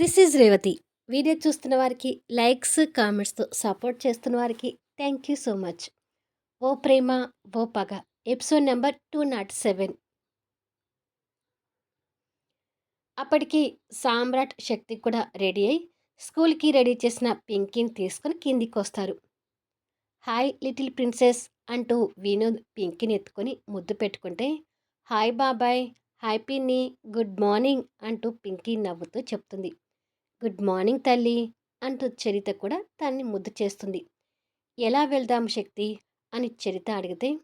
This is Revathi. Video చూస్తున్న వారికి likes కామెంట్స్తో support చేస్తున్న వారికి థ్యాంక్ యూ సో మచ్. ఓ ప్రేమ ఓ పగ. Episode number two nought seven. అప్పటికి సామ్రాట్ శక్తి కూడా రెడీ అయి స్కూల్కి రెడీ చేసిన పింకీని తీసుకొని కిందికి వస్తారు హాయ్ లిటిల్ ప్రిన్సెస్ అంటూ వినోద్ పింకీని ఎత్తుకొని ముద్దు పెట్టుకుంటే హాయ్ బాబాయ్ హాయ్ పిన్ని గుడ్ మార్నింగ్ అంటూ పింకీ నవ్వుతూ చెప్తుంది. గుడ్ మార్నింగ్ తల్లి అంటూ చరిత కూడా తన్ని ముద్దు చేస్తుంది. ఎలా వెళ్దాం శక్తి? అని చరిత అడిగితే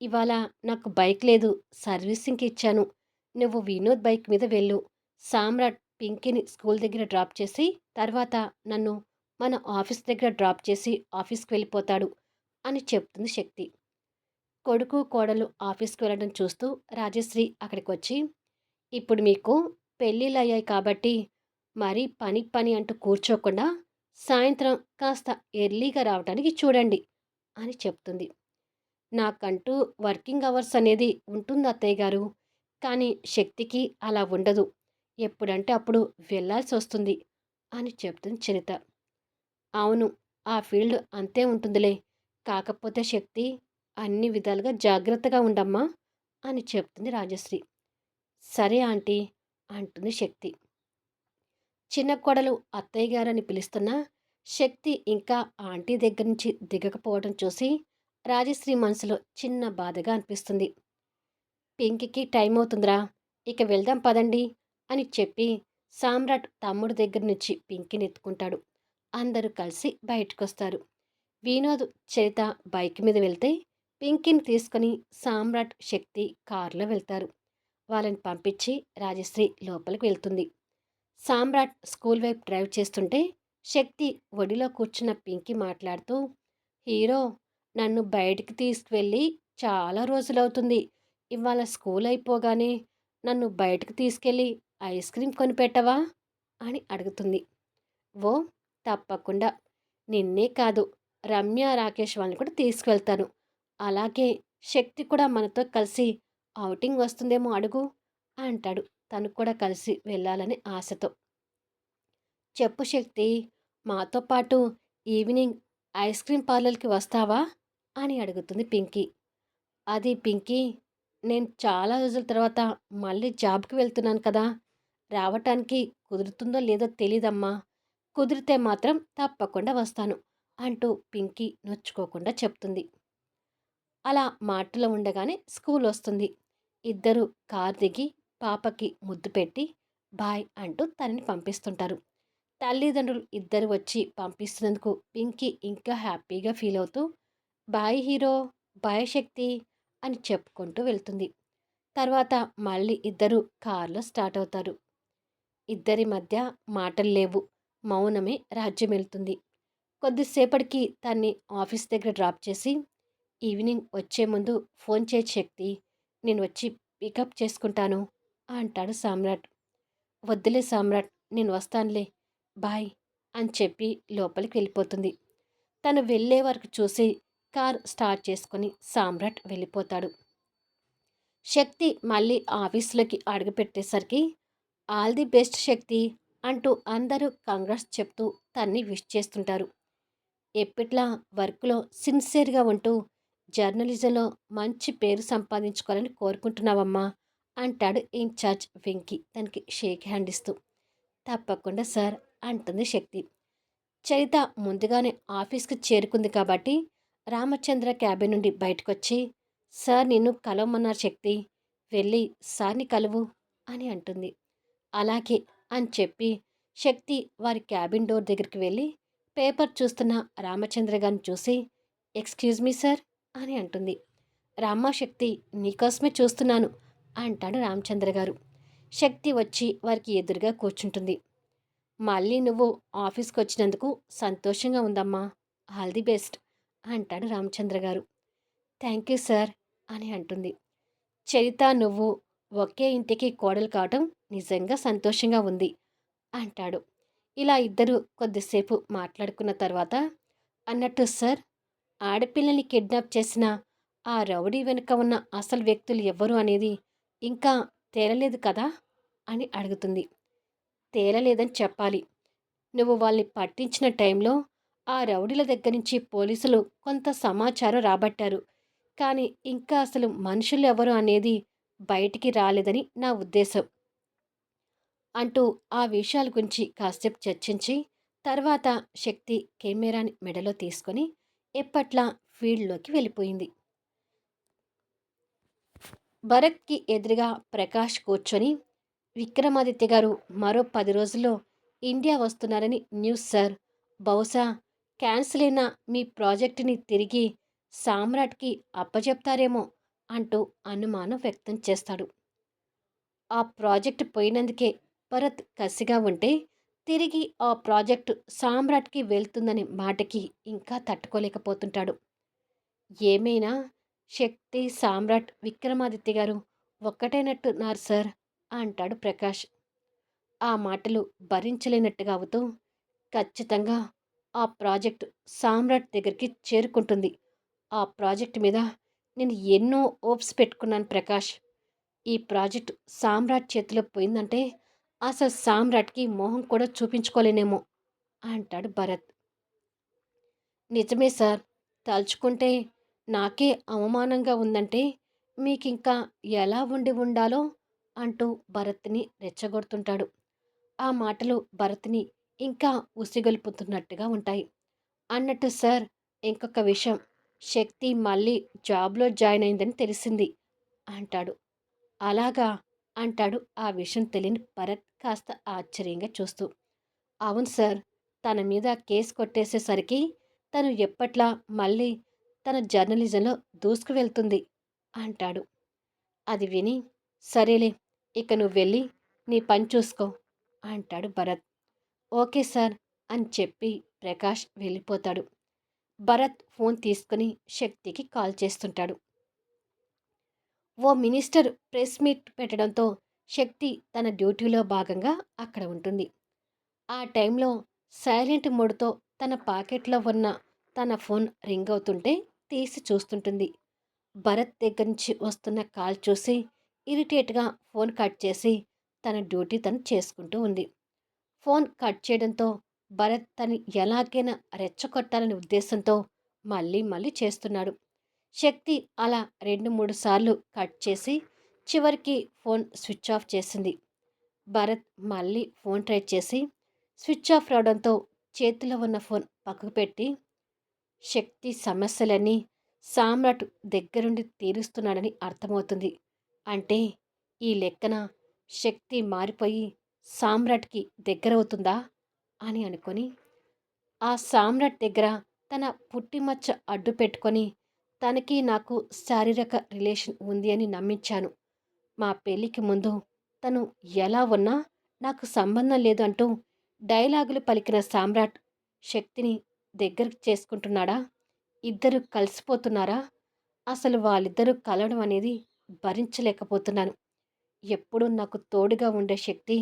ఇవాళ నాకు బైక్ లేదు సర్వీసింగ్కి ఇచ్చాను. నువ్వు వినోద్ బైక్ మీద వెళ్ళు. సామ్రాట్ పింకీని స్కూల్ దగ్గర డ్రాప్ చేసి తర్వాత నన్ను మన ఆఫీస్ దగ్గర డ్రాప్ చేసి ఆఫీస్కి వెళ్ళిపోతాడు అని చెప్తుంది శక్తి. కొడుకు కోడలు ఆఫీస్కి వెళ్ళడం చూస్తూ రాజశ్రీ అక్కడికి వచ్చి ఇప్పుడు మీకు పెళ్ళిళ్ళు అయ్యాయి కాబట్టి మరీ పని పని అంటూ కూర్చోకుండా సాయంత్రం కాస్త ఎర్లీగా రావడానికి చూడండి అని చెప్తుంది. నాకంటూ వర్కింగ్ అవర్స్ అనేది ఉంటుంది అత్తయ్య గారు. కానీ శక్తికి అలా ఉండదు. ఎప్పుడంటే అప్పుడు వెళ్ళాల్సి వస్తుంది అని చెప్తుంది చరిత. అవును ఆ ఫీల్డ్ అంతే ఉంటుందిలే. కాకపోతే శక్తి అన్ని విధాలుగా జాగ్రత్తగా ఉండమ్మా అని చెప్తుంది రాజశ్రీ. సరే ఆంటీ అంటుంది శక్తి. చిన్న కొడలు అత్తయ్య గారని పిలుస్తున్న శక్తి ఇంకా ఆంటీ దగ్గర నుంచి దిగకపోవడం చూసి రాజశ్రీ మనసులో చిన్న బాధగా అనిపిస్తుంది. పింకికి టైం అవుతుందిరా ఇక వెళ్దాం పదండి అని చెప్పి సామ్రాట్ తమ్ముడు దగ్గర నుంచి పింకిని ఎత్తుకుంటాడు. అందరూ కలిసి బయటకొస్తారు. వినోద్ చరిత బైక్ మీద వెళ్తే పింకిని తీసుకుని సామ్రాట్ శక్తి కారులో వెళ్తారు. వాళ్ళని పంపించి రాజశ్రీ లోపలికి వెళ్తుంది. సామ్రాట్ స్కూల్ వైపు డ్రైవ్ చేస్తుంటే శక్తి ఒడిలో కూర్చున్న పింకీ మాట్లాడుతూ హీరో నన్ను బయటికి తీసుకువెళ్ళి చాలా రోజులవుతుంది. ఇవాళ స్కూల్ అయిపోగానే నన్ను బయటకు తీసుకెళ్ళి ఐస్ క్రీమ్ కొనిపెట్టవా? అని అడుగుతుంది. ఓ తప్పకుండా. నిన్నే కాదు రమ్య రాకేష్ వాళ్ళని కూడా తీసుకువెళ్తాను. అలాగే శక్తి కూడా మనతో కలిసి ఔటింగ్ వస్తుందేమో అడుగు అంటాడు. తను కూడా కలిసి వెళ్ళాలని ఆశతో. చెప్పు శక్తి మాతో పాటు ఈవినింగ్ ఐస్ క్రీమ్ పార్లర్కి వస్తావా? అని అడుగుతుంది పింకీ. అది పింకీ నేను చాలా రోజుల తర్వాత మళ్ళీ జాబ్కి వెళ్తున్నాను కదా. రావటానికి కుదురుతుందో లేదో తెలీదమ్మా. కుదిరితే మాత్రం తప్పకుండా వస్తాను అంటూ పింకీ నొచ్చుకోకుండా చెప్తుంది. అలా మాటలో ఉండగానే స్కూల్ వస్తుంది. ఇద్దరు కార్ దిగి పాపకి ముద్దు పెట్టి బాయ్ అంటూ తనని పంపిస్తుంటారు. తల్లిదండ్రులు ఇద్దరు వచ్చి పంపిస్తున్నందుకు పింకీ ఇంకా హ్యాపీగా ఫీల్ అవుతూ బాయ్ హీరో బాయ్ శక్తి అని చెప్పుకుంటూ వెళ్తుంది. తర్వాత మళ్ళీ ఇద్దరు కార్లో స్టార్ట్ అవుతారు. ఇద్దరి మధ్య మాటలు లేవు మౌనమే రాజ్యం వెళ్తుంది. కొద్దిసేపటికి తన్ని ఆఫీస్ దగ్గర డ్రాప్ చేసి ఈవినింగ్ వచ్చే ముందు ఫోన్ చేయి శక్తి నేను వచ్చి పికప్ చేసుకుంటాను అంటాడు సామ్రాట్. వద్దులే సామ్రాట్ నేను వస్తానులే బాయ్ అని చెప్పి లోపలికి వెళ్ళిపోతుంది. తను వెళ్ళే వరకు చూసి కార్ స్టార్ట్ చేసుకుని సామ్రాట్ వెళ్ళిపోతాడు. శక్తి మళ్ళీ ఆఫీస్లోకి అడుగుపెట్టేసరికి ఆల్ ది బెస్ట్ శక్తి అంటూ అందరూ కంగ్రెస్ చెప్తూ తన్ని విష్ చేస్తుంటారు. ఎప్పట్లా వర్క్లో సిన్సియర్గా ఉంటూ జర్నలిజంలో మంచి పేరు సంపాదించుకోవాలని కోరుకుంటున్నావమ్మా. అంటాడు ఇన్ఛార్జ్ వెంకీ. తనకి షేక్ హ్యాండ్ ఇస్తూ. తప్పకుండా సార్ అంటుంది శక్తి. చరిత ముందుగానే ఆఫీస్కి చేరుకుంది కాబట్టి రామచంద్ర క్యాబిన్ నుండి బయటకొచ్చి సార్ నిన్ను కలవమన్నారు శక్తి. వెళ్ళి సార్ని కలువు అని అంటుంది. అలాగే అని చెప్పి శక్తి వారి క్యాబిన్ డోర్ దగ్గరికి వెళ్ళి పేపర్ చూస్తున్న రామచంద్ర గారిని చూసి ఎక్స్క్యూజ్ మీ సార్ అని అంటుంది. రామ్మశక్తి నీకోసమే చూస్తున్నాను. అంటాడు రామచంద్ర గారు. శక్తి వచ్చి వారికి ఎదురుగా కూర్చుంటుంది. మళ్ళీ నువ్వు ఆఫీస్కి వచ్చినందుకు సంతోషంగా ఉందమ్మా. ఆల్ ది బెస్ట్ అంటాడు రామచంద్ర గారు. థ్యాంక్ యూ సార్ అని అంటుంది. చరిత నువ్వు ఒకే ఇంటికి కోడలు కావటం నిజంగా సంతోషంగా ఉంది అంటాడు. ఇలా ఇద్దరు కొద్దిసేపు మాట్లాడుకున్న తర్వాత అన్నట్టు సార్ ఆడపిల్లని కిడ్నాప్ చేసిన ఆ రౌడీ వెనుక ఉన్న అసలు వ్యక్తులు ఎవ్వరు అనేది ఇంకా తేలలేదు కదా? అని అడుగుతుంది. తేలలేదని చెప్పాలి. నువ్వు వాళ్ళని పట్టించిన టైంలో ఆ రౌడీల దగ్గర నుంచి పోలీసులు కొంత సమాచారం రాబట్టారు. కానీ ఇంకా అసలు మనుషులు ఎవరు అనేది బయటికి రాలేదని నా ఉద్దేశం. అంటూ ఆ విషయాల గురించి కాసేపు చర్చించి తర్వాత శక్తి కెమెరాని మెడలో తీసుకొని ఎప్పట్లా ఫీల్డ్లోకి వెళ్ళిపోయింది. భరత్కి ఎదురుగా ప్రకాష్ కూర్చొని విక్రమాదిత్య గారు మరో పది రోజుల్లో ఇండియా వస్తున్నారని న్యూస్ సార్. బహుశా క్యాన్సిల్ అయిన మీ ప్రాజెక్టుని తిరిగి సామ్రాట్కి అప్పచెప్తారేమో అంటూ అనుమానం వ్యక్తం చేస్తాడు. ఆ ప్రాజెక్టు పోయినందుకే భరత్ కసిగా ఉంటే తిరిగి ఆ ప్రాజెక్టు సామ్రాట్కి వెళ్తుందనే మాటకి ఇంకా తట్టుకోలేకపోతుంటాడు. ఏమైనా శక్తి సామ్రాట్ విక్రమాదిత్య గారు ఒక్కటైనట్టున్నారు సార్ అంటాడు ప్రకాష్. ఆ మాటలు భరించలేనట్టుగా అవుతూ ఖచ్చితంగా ఆ ప్రాజెక్టు సామ్రాట్ దగ్గరికి చేరుకుంటుంది. ఆ ప్రాజెక్ట్ మీద నేను ఎన్నో ఓప్స్ పెట్టుకున్నాను ప్రకాష్. ఈ ప్రాజెక్టు సామ్రాట్ చేతిలో పోయిందంటే అసలు సామ్రాట్కి మొహం కూడా చూపించుకోలేనేమో అంటాడు భరత్. నిజమే సార్ తలుచుకుంటే నాకే అవమానంగా ఉందంటే మీకింకా ఎలా ఉండి ఉండాలో అంటూ భరత్ని రెచ్చగొడుతుంటాడు. ఆ మాటలు భరత్ని ఇంకా ఉసిగొల్పుతున్నట్టుగా ఉంటాయి. అన్నట్టు సార్ ఇంకొక విషయం. శక్తి మళ్ళీ జాబ్లో జాయిన్ అయిందని తెలిసింది అంటాడు. అలాగా అంటాడు ఆ విషయం తెలియని భరత్ కాస్త ఆశ్చర్యంగా చూస్తూ. అవును సార్ తన మీద కేసు కొట్టేసేసరికి తను ఎప్పట్లా మళ్ళీ తన జర్నలిజంలో దూసుకు వెళ్తుంది అంటాడు. అది విని సరేలే ఇక నువ్వు వెళ్ళి నీ పని చూసుకో అంటాడు భరత్. ఓకే సార్ అని చెప్పి ప్రకాష్ వెళ్ళిపోతాడు. భరత్ ఫోన్ తీసుకుని శక్తికి కాల్ చేస్తుంటాడు. ఓ మినిస్టర్ ప్రెస్ మీట్ పెట్టడంతో శక్తి తన డ్యూటీలో భాగంగా అక్కడ ఉంటుంది. ఆ టైంలో సైలెంట్ మోడ్తో తన పాకెట్లో ఉన్న తన ఫోన్ రింగ్ అవుతుంటే తీసి చూస్తుంటుంది. భరత్ దగ్గర నుంచి వస్తున్న కాల్ చూసి ఇరిటేట్గా ఫోన్ కట్ చేసి తన డ్యూటీ తను చేసుకుంటూ ఉంది. ఫోన్ కట్ చేయడంతో భరత్ తను ఎలాగైనా రెచ్చగొట్టాలనే ఉద్దేశంతో మళ్ళీ మళ్ళీ చేస్తున్నాడు. శక్తి అలా రెండు మూడు సార్లు కట్ చేసి చివరికి ఫోన్ స్విచ్ ఆఫ్ చేసింది. భరత్ మళ్ళీ ఫోన్ ట్రై చేసి స్విచ్ ఆఫ్ రావడంతో చేతిలో ఉన్న ఫోన్ పక్కకు పెట్టి శక్తి సమస్యలన్నీ సామ్రాట్ దగ్గరుండి తీరుస్తున్నాడని అర్థమవుతుంది. అంటే ఈ లెక్కన శక్తి మారిపోయి సామ్రాట్కి దగ్గరవుతుందా అని అనుకొని ఆ సామ్రాట్ దగ్గర తన పుట్టిమచ్చ అడ్డు పెట్టుకొని తనకి నాకు శారీరక రిలేషన్ ఉంది అని నమ్మించాను. మా పెళ్ళికి ముందు తను ఎలా ఉన్నా నాకు సంబంధం లేదు అంటూ డైలాగులు పలికిన సామ్రాట్ శక్తిని దగ్గర చేసుకుంటున్నాడా? ఇద్దరు కలిసిపోతున్నారా? అసలు వాళ్ళిద్దరూ కలవడం అనేది భరించలేకపోతున్నాను. ఎప్పుడూ నాకు తోడుగా ఉండే శక్తి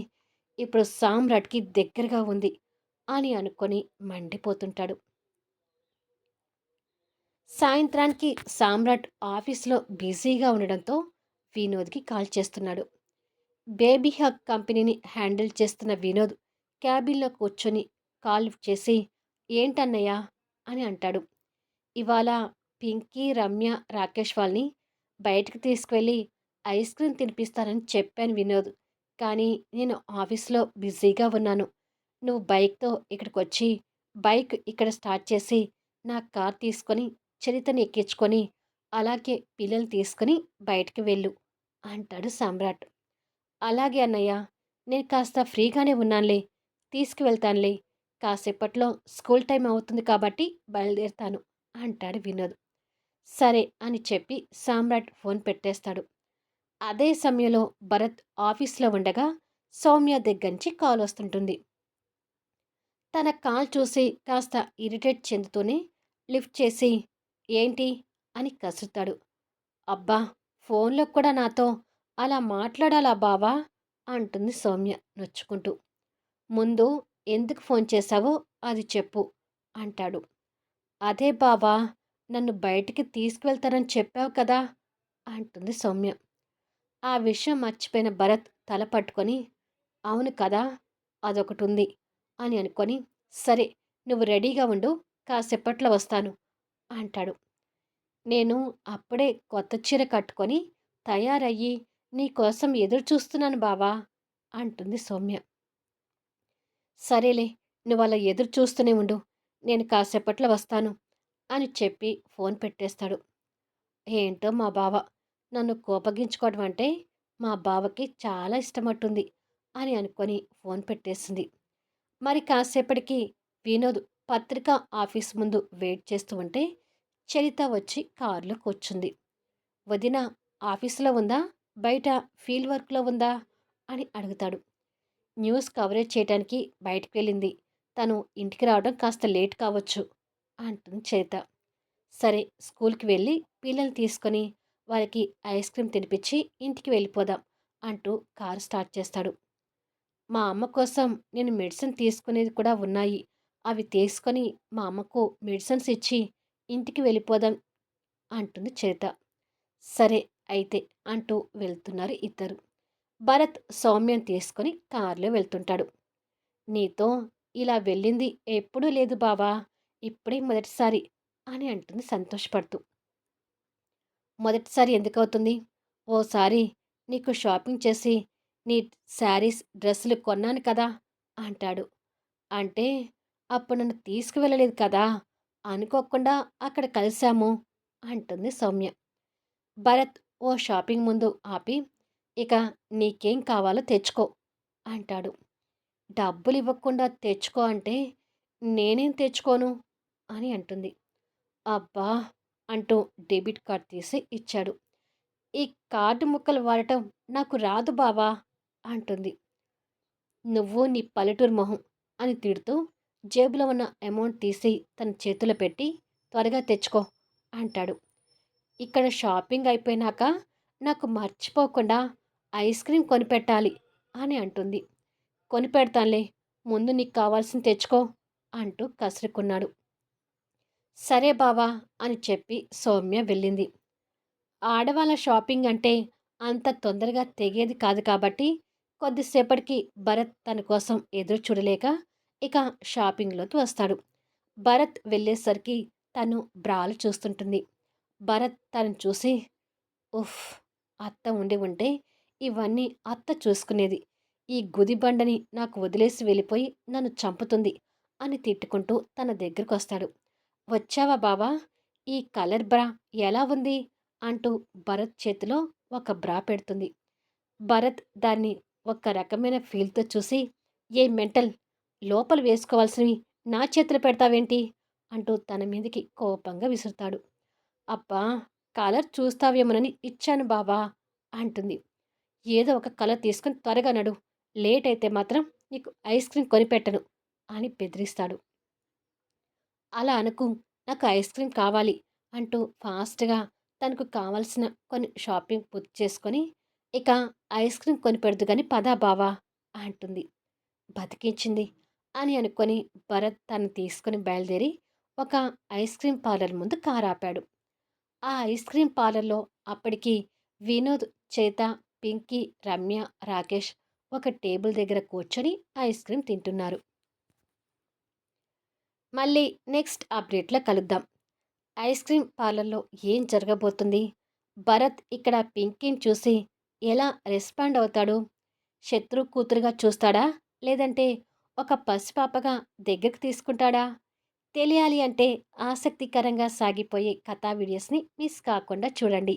ఇప్పుడు సామ్రాట్కి దగ్గరగా ఉంది అని అనుకొని మండిపోతుంటాడు. సాయంత్రానికి సామ్రాట్ ఆఫీస్లో బిజీగా ఉండడంతో వినోద్కి కాల్ చేస్తున్నాడు. బేబీ హక్ కంపెనీని హ్యాండిల్ చేస్తున్న వినోద్ క్యాబిన్లో కూర్చొని కాల్ చేసి ఏంటన్నయ్యా? అని అంటాడు. ఇవాళ పింకీ రమ్య రాకేష్ వాళ్ళని బయటకు తీసుకువెళ్ళి ఐస్ క్రీమ్ తినిపిస్తానని చెప్పాను వినోద్. కానీ నేను ఆఫీస్లో బిజీగా ఉన్నాను. నువ్వు బైక్తో ఇక్కడికి వచ్చి బైక్ ఇక్కడ స్టార్ట్ చేసి నా కార్ తీసుకొని చరితని ఎక్కించుకొని అలాగే పిల్లలు తీసుకుని బయటికి వెళ్ళు అంటాడు సామ్రాట్. అలాగే అన్నయ్య నేను కాస్త ఫ్రీగానే ఉన్నానులే తీసుకువెళ్తానులే కాసేపట్లో స్కూల్ టైం అవుతుంది కాబట్టి బయలుదేరుతాను అంటాడు వినోద్. సరే అని చెప్పి సామ్రాట్ ఫోన్ పెట్టేస్తాడు. అదే సమయంలో భరత్ ఆఫీస్లో ఉండగా సౌమ్య దగ్గర నుంచి కాల్ వస్తుంటుంది. తన కాల్ చూసి కాస్త ఇరిటేట్ చెందుతూనే లిఫ్ట్ చేసి ఏంటి? అని కసురుతాడు. అబ్బా ఫోన్లో కూడా నాతో అలా మాట్లాడాలా బావా? అంటుంది సౌమ్య నొచ్చుకుంటూ. ముందు ఎందుకు ఫోన్ చేశావో అది చెప్పు అంటాడు. అదే బావా నన్ను బయటికి తీసుకువెళ్తానని చెప్పావు కదా అంటుంది సౌమ్య. ఆ విషయం మర్చిపోయిన భరత్ తల పట్టుకొని అవును కదా అదొకటి ఉంది అని అనుకొని సరే నువ్వు రెడీగా ఉండు కాసేపట్లో వస్తాను అంటాడు. నేను అప్పుడే కొత్త చీర కట్టుకొని తయారయ్యి నీకోసం ఎదురు చూస్తున్నాను బావా అంటుంది సౌమ్య. సరేలే నువ్వు అలా ఎదురు చూస్తూనే ఉండు. నేను కాసేపట్లో వస్తాను అని చెప్పి ఫోన్ పెట్టేస్తాడు. ఏంటో మా బావ నన్ను కోపగించుకోవడం అంటే మా బావకి చాలా ఇష్టమట్టుంది అని అనుకొని ఫోన్ పెట్టేసింది. మరి కాసేపటికి వినోద్ పత్రికా ఆఫీస్ ముందు వెయిట్ చేస్తూ ఉంటే చరిత వచ్చి కారులో కూర్చుంది. వదిన ఆఫీసులో ఉందా? బయట ఫీల్డ్ వర్క్లో ఉందా? అని అడుగుతాడు. న్యూస్ కవరేజ్ చేయడానికి బయటకు వెళ్ళింది తను ఇంటికి రావడం కాస్త లేట్ కావచ్చు అంటుంది చేత సరే స్కూల్కి వెళ్ళి పిల్లల్ని తీసుకొని వారికి ఐస్ క్రీమ్ తినిపించి ఇంటికి వెళ్ళిపోదాం అంటూ కారు స్టార్ట్ చేస్తాడు. మా అమ్మ కోసం నేను మెడిసిన్ తీసుకునేది కూడా ఉన్నాయి. అవి తీసుకొని మా అమ్మకు మెడిసిన్స్ ఇచ్చి ఇంటికి వెళ్ళిపోదాం అంటుంది చరిత. సరే అయితే అంటూ వెళ్తున్నారు ఇద్దరు. భరత్ సౌమ్యం తీసుకొని కారులో వెళ్తుంటాడు. నీతో ఇలా వెళ్ళింది ఎప్పుడూ లేదు బావా ఇప్పుడే మొదటిసారి అని అంటుంది సంతోషపడుతూ. మొదటిసారి ఎందుకు అవుతుంది ఓసారి నీకు షాపింగ్ చేసి నీ శారీస్ డ్రెస్సులు కొన్నాను కదా అంటాడు. అంటే అప్పుడు నన్ను తీసుకువెళ్ళలేదు కదా అనుకోకుండా అక్కడ కలిశాము అంటుంది సౌమ్య. భరత్ ఓ షాపింగ్ ముందు ఆపి ఇక నీకేం కావాలో తెచ్చుకో అంటాడు. డబ్బులు ఇవ్వకుండా తెచ్చుకో అంటే నేనేం తెచ్చుకోను? అని అంటుంది. అబ్బా! అంటూ డెబిట్ కార్డ్ తీసి ఇచ్చాడు. ఈ కార్డు ముక్కలు వాడటం నాకు రాదు బావా! అంటుంది. నువ్వు నీ పల్లెటూరు మొహం అని తిడుతూ జేబులో ఉన్న అమౌంట్ తీసి తన చేతిలో పెట్టి త్వరగా తెచ్చుకో అంటాడు. ఇక్కడ షాపింగ్ అయిపోయినాక నాకు మర్చిపోకుండా ఐస్ క్రీమ్ కొనిపెట్టాలి అని అంటుంది. కొనిపెడతానులే ముందు నీకు కావాల్సింది తెచ్చుకో అంటూ కసురుకున్నాడు. సరే బావా అని చెప్పి సౌమ్య వెళ్ళింది. ఆడవాళ్ళ షాపింగ్ అంటే అంత తొందరగా తెగేది కాదు కాబట్టి కొద్దిసేపటికి భరత్ తన కోసం ఎదురు చూడలేక ఇక షాపింగ్లోకి వస్తాడు. భరత్ వెళ్ళేసరికి తను బ్రాలు చూస్తుంటుంది. భరత్ తను చూసి ఉఫ్ అత్త ఉండి ఉంటే ఇవన్నీ అత్త చూసుకునేది. ఈ గుదిబండని నాకు వదిలేసి వెళ్ళిపోయి నన్ను చంపుతుంది అని తిట్టుకుంటూ తన దగ్గరకు వస్తాడు వచ్చావా బావా? ఈ కలర్ బ్రా ఎలా ఉంది? అంటూ భరత్ చేతిలో ఒక బ్రా పెడుతుంది. భరత్ దాన్ని ఒక రకమైన ఫీల్తో చూసి ఏ మెంటల్ లోపల వేసుకోవాల్సినవి నా చేతులు పెడతావేంటి? అంటూ తన మీదకి కోపంగా విసురుతాడు. అబ్బా కలర్ చూస్తావేమోనని ఇచ్చాను బాబా అంటుంది. ఏదో ఒక కలర్ తీసుకుని త్వరగా నడు. లేట్ అయితే మాత్రం నీకు ఐస్ క్రీమ్ కొనిపెట్టను అని బెదిరిస్తాడు. అలా అనుకు నాకు ఐస్ క్రీమ్ కావాలి అంటూ ఫాస్ట్గా తనకు కావాల్సిన కొన్ని షాపింగ్ పూర్తి చేసుకొని ఇక ఐస్ క్రీమ్ కొనిపెడదు కానీ పదా బావా అంటుంది. బతికించింది అని అనుకొని భరత్ తను తీసుకుని బయలుదేరి ఒక ఐస్ క్రీమ్ పార్లర్ ముందు కారు ఆపాడు ఆ ఐస్ క్రీమ్ పార్లర్లో అప్పటికి వినోద్ చేత పింకీ రమ్య రాకేష్ ఒక టేబుల్ దగ్గర కూర్చొని ఐస్ క్రీమ్ తింటున్నారు. మళ్ళీ నెక్స్ట్ అప్డేట్లో కలుద్దాం. ఐస్ క్రీమ్ పార్లర్లో ఏం జరగబోతుంది? భరత్ ఇక్కడ పింకీని చూసి ఎలా రెస్పాండ్ అవుతాడు? శత్రు కూతురుగా చూస్తాడా? లేదంటే ఒక పసిపాపగా దగ్గరకు తీసుకుంటాడా? తెలియాలి అంటే ఆసక్తికరంగా సాగిపోయే కథా వీడియోస్ని మిస్ కాకుండా చూడండి.